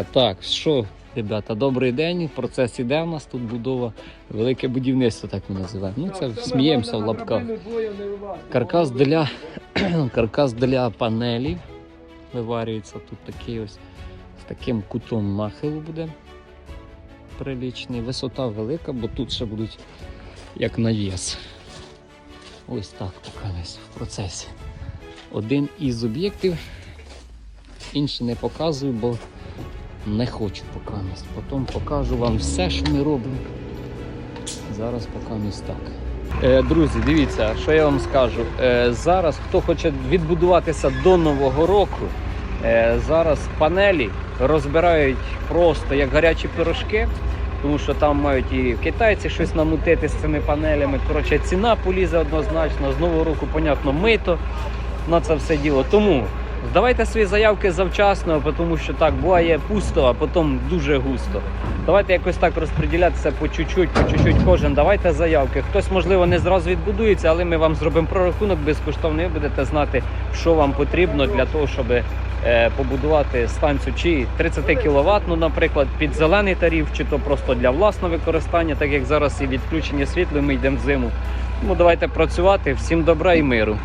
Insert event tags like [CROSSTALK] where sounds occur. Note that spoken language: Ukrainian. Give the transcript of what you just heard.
Євка. Так, що, ребята, добрий день. Процес іде у нас тут будова. Велике будівництво, так ми називаємо. Ну, це сміємося в лапках. Каркас для, [CLEARS THROAT] каркас для панелі виварюється. Тут такий ось з таким кутом нахилу буде прилічний. Висота велика, бо тут ще будуть як навіс. Ось так поки в процесі. Один із об'єктів, інший не показую, бо не хочу поки. Потім покажу вам все, що ми робимо. Зараз поки ось так. Е, друзі, дивіться, що я вам скажу. Е, зараз, хто хоче відбудуватися до Нового року, е, зараз панелі розбирають просто як гарячі пирожки, тому що там мають і китайці щось намутити з цими панелями. Коротше, ціна полізе однозначно. З Нового року, понятно, мито на це все діло. Тому здавайте свої заявки завчасно, тому що так буває пусто, а потім дуже густо. Давайте якось так розподілятися по чуть-чуть, по чуть-чуть кожен. Давайте заявки. Хтось, можливо, не зразу відбудується, але ми вам зробимо прорахунок безкоштовний. Ви будете знати, що вам потрібно для того, щоб е, побудувати станцію чи 30 кВт, ну, наприклад, під зелений тариф, чи то просто для власного використання, так як зараз і відключення світла, ми йдемо в зиму. Тому давайте працювати. Всім добра і миру.